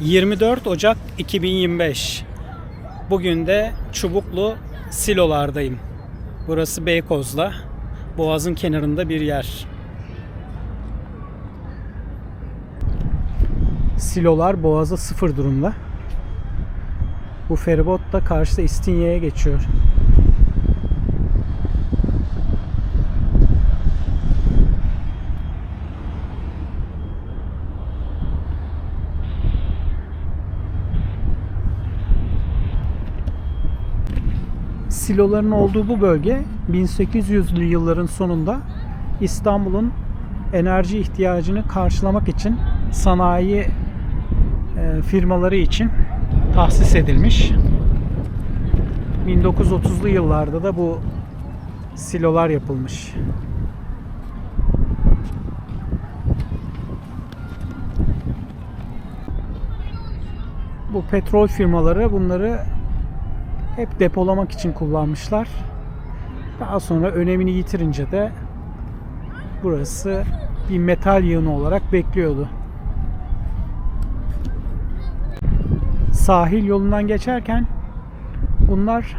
24 Ocak 2025. Bugün de Çubuklu Silolardayım. Burası Beykoz'da. Boğaz'ın kenarında bir yer. Silolar Boğaz'a sıfır durumda. Bu feribot da karşıda İstinye'ye geçiyor. Siloların olduğu bu bölge 1800'lü yılların sonunda İstanbul'un enerji ihtiyacını karşılamak için sanayi e, firmaları için tahsis edilmiş. 1930'lu yıllarda da bu silolar yapılmış. Bu petrol firmaları bunları hep depolamak için kullanmışlar. Daha sonra önemini yitirince de burası bir metal yığını olarak bekliyordu. Sahil yolundan geçerken bunlar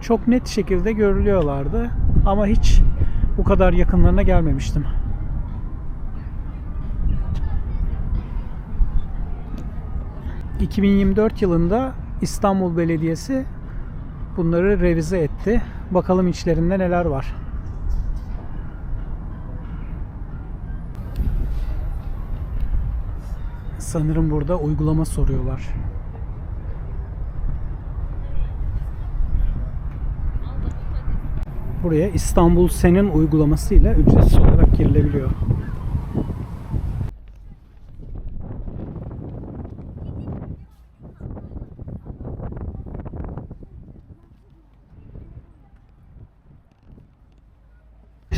çok net şekilde görülüyorlardı ama hiç bu kadar yakınlarına gelmemiştim. ...2024 yılında İstanbul Belediyesi bunları revize etti. Bakalım içlerinde neler var. Sanırım burada uygulama soruyorlar. Buraya İstanbul Sen'in uygulamasıyla ücretsiz olarak girilebiliyor.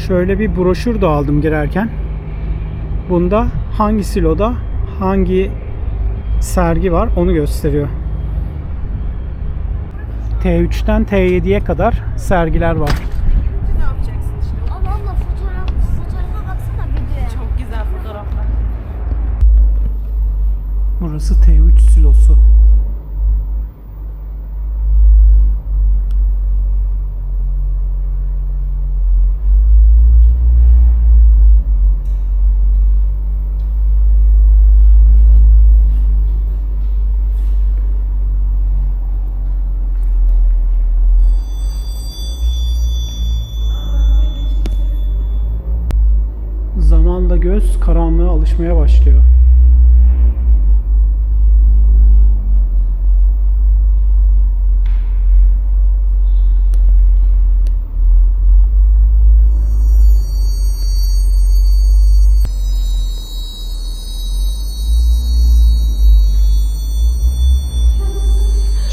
Şöyle bir broşür de aldım girerken. Bunda hangi siloda hangi sergi var onu gösteriyor. T3'ten T7'ye kadar sergiler var. Ne yapacaksın işte? Allah Allah fotoğraf, fotoğrafa baksana videoya. Çok güzel fotoğraflar. Burası T3 silosu. Karanlığa alışmaya başlıyor.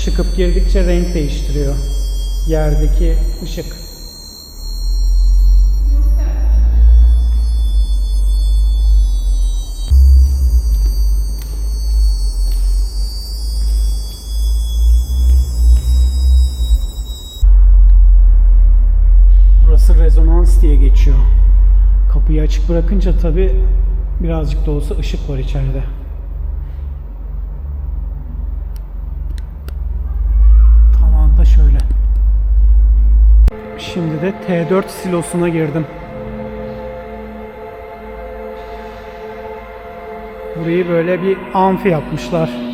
Çıkıp girdikçe renk değiştiriyor. Yerdeki ışık. Geçiyor. Kapıyı açık bırakınca tabi birazcık da olsa ışık var içeride. Tavan da şöyle. Şimdi de T4 silosuna girdim. Burayı böyle bir amfi yapmışlar.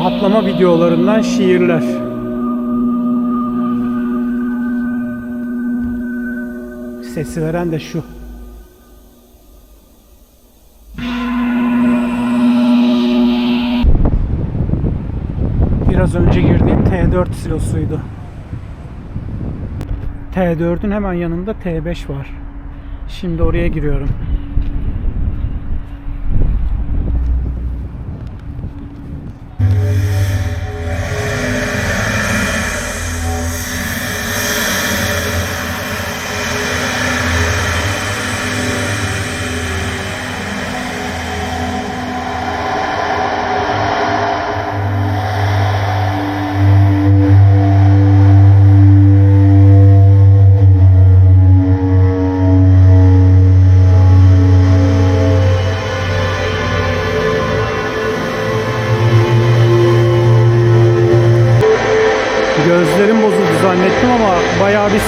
Rahatlama videolarından şiirler. Sesi veren de şu. Biraz önce girdiğim T4 silosuydu. T4'ün hemen yanında T5 var. Şimdi oraya giriyorum.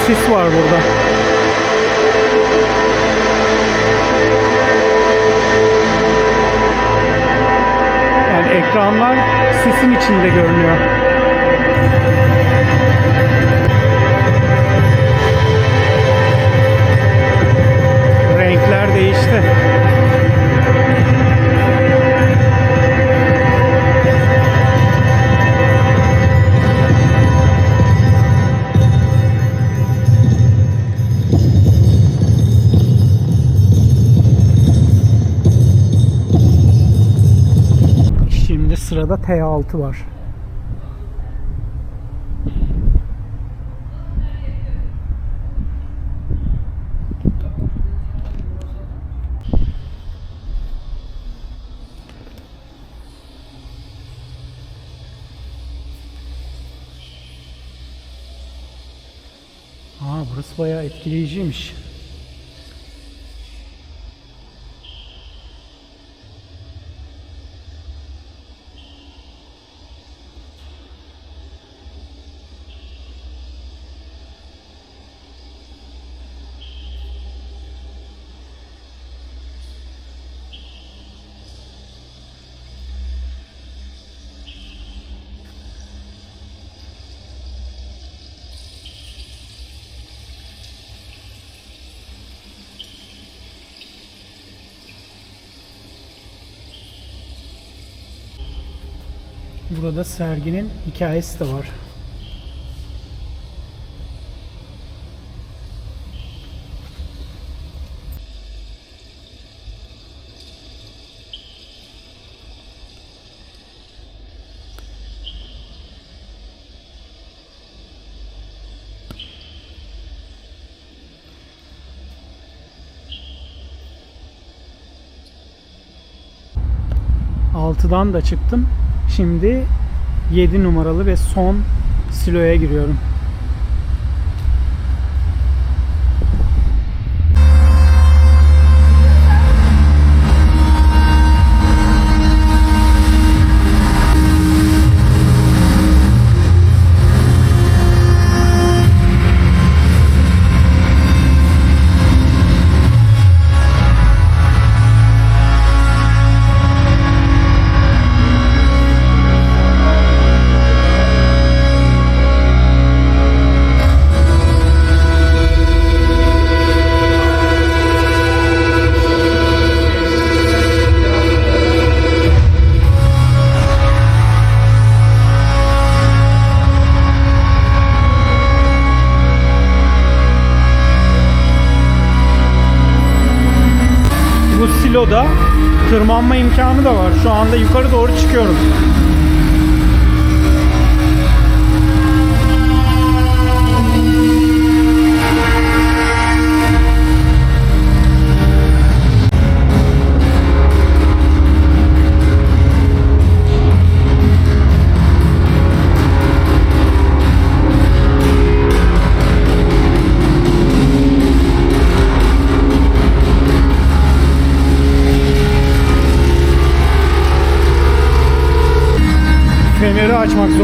Sis var burada. Yani ekranlar sisin içinde görünüyor. Renkler değişti. Sırada T6 var. Aa burası bayağı etkileyiciymiş. Burada serginin hikayesi de var. Altıdan da çıktım. Şimdi 7 numaralı ve son siloya giriyorum. Siloda tırmanma imkanı da var. Şu anda yukarı doğru çıkıyorum.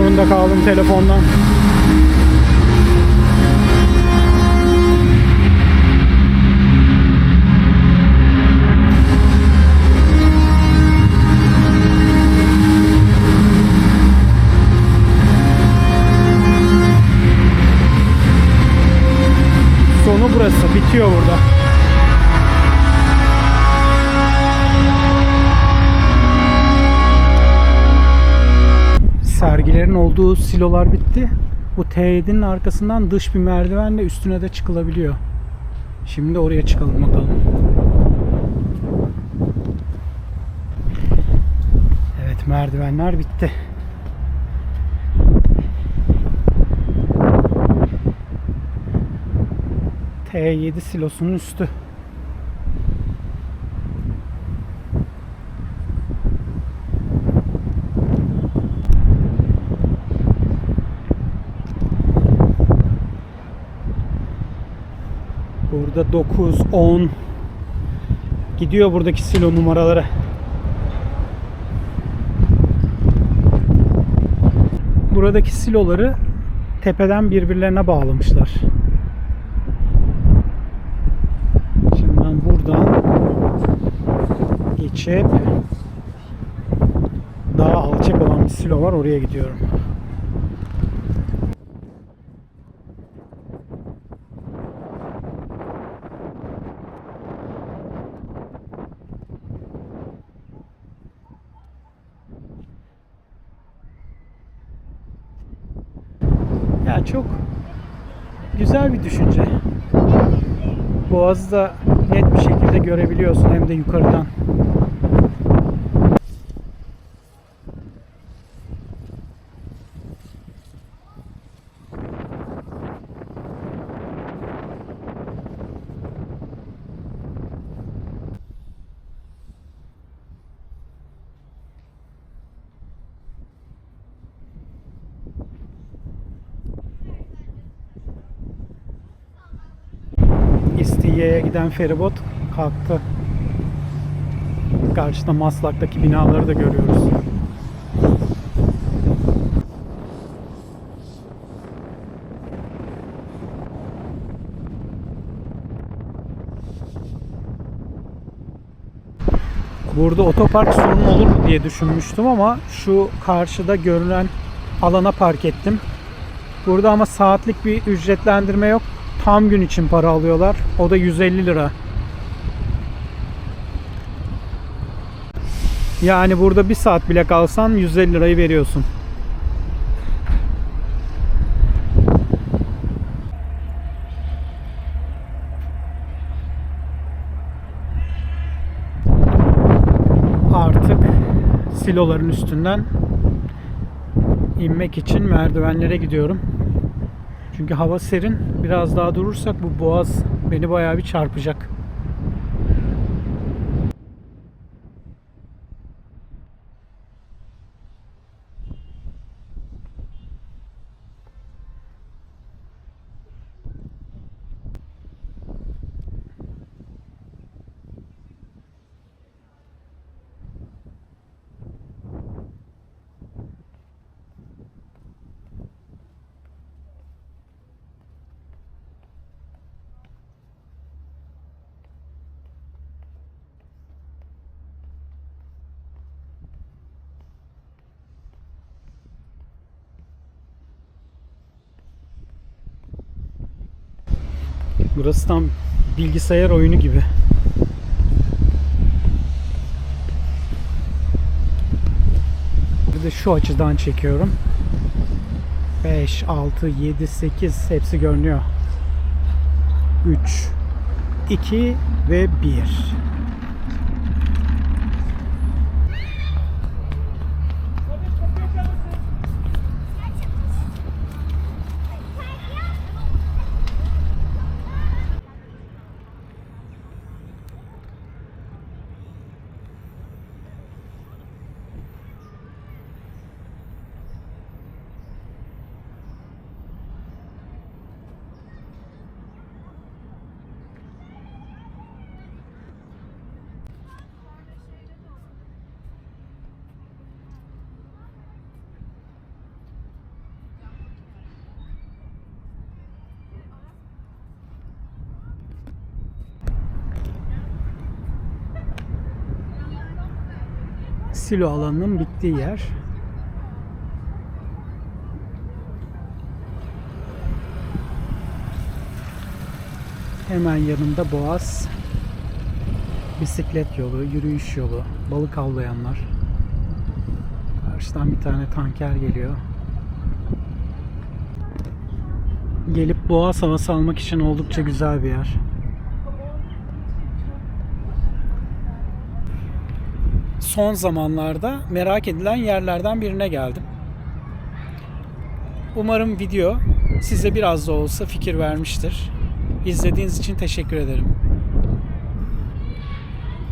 Zorunda kaldım telefondan. Sonu burası. Bitiyor burada. Sergilerin olduğu silolar bitti. Bu T7'nin arkasından dış bir merdivenle üstüne de çıkılabiliyor. Şimdi oraya çıkalım bakalım. Evet merdivenler bitti. T7 silosunun üstü. Burada 9, 10 gidiyor buradaki silo numaraları. Buradaki siloları tepeden birbirlerine bağlamışlar. Şimdi ben buradan geçip daha alçak olan bir silo var oraya gidiyorum. Ya çok güzel bir düşünce. Boğazı da net bir şekilde görebiliyorsun hem de yukarıdan. İstiye'ye giden feribot kalktı. Karşıda Maslak'taki binaları da görüyoruz. Burada otopark sorun olur mu diye düşünmüştüm ama şu karşıda görülen alana park ettim. Burada ama saatlik bir ücretlendirme yok. Tam gün için para alıyorlar. O da 150 lira. Yani burada bir saat bile kalsan 150 lirayı veriyorsun. Artık siloların üstünden inmek için merdivenlere gidiyorum. Çünkü hava serin. Biraz daha durursak bu boğaz beni bayağı bir çarpacak. Burası tam bilgisayar oyunu gibi. Bir de şu açıdan çekiyorum. 5, 6, 7, 8 hepsi görünüyor. 3, 2 ve 1. Silo alanının bittiği yer. Hemen yanında Boğaz bisiklet yolu, yürüyüş yolu, balık avlayanlar. Karşıdan bir tane tanker geliyor. Gelip Boğaz havası almak için oldukça güzel bir yer. Son zamanlarda merak edilen yerlerden birine geldim. Umarım video size biraz da olsa fikir vermiştir. İzlediğiniz için teşekkür ederim.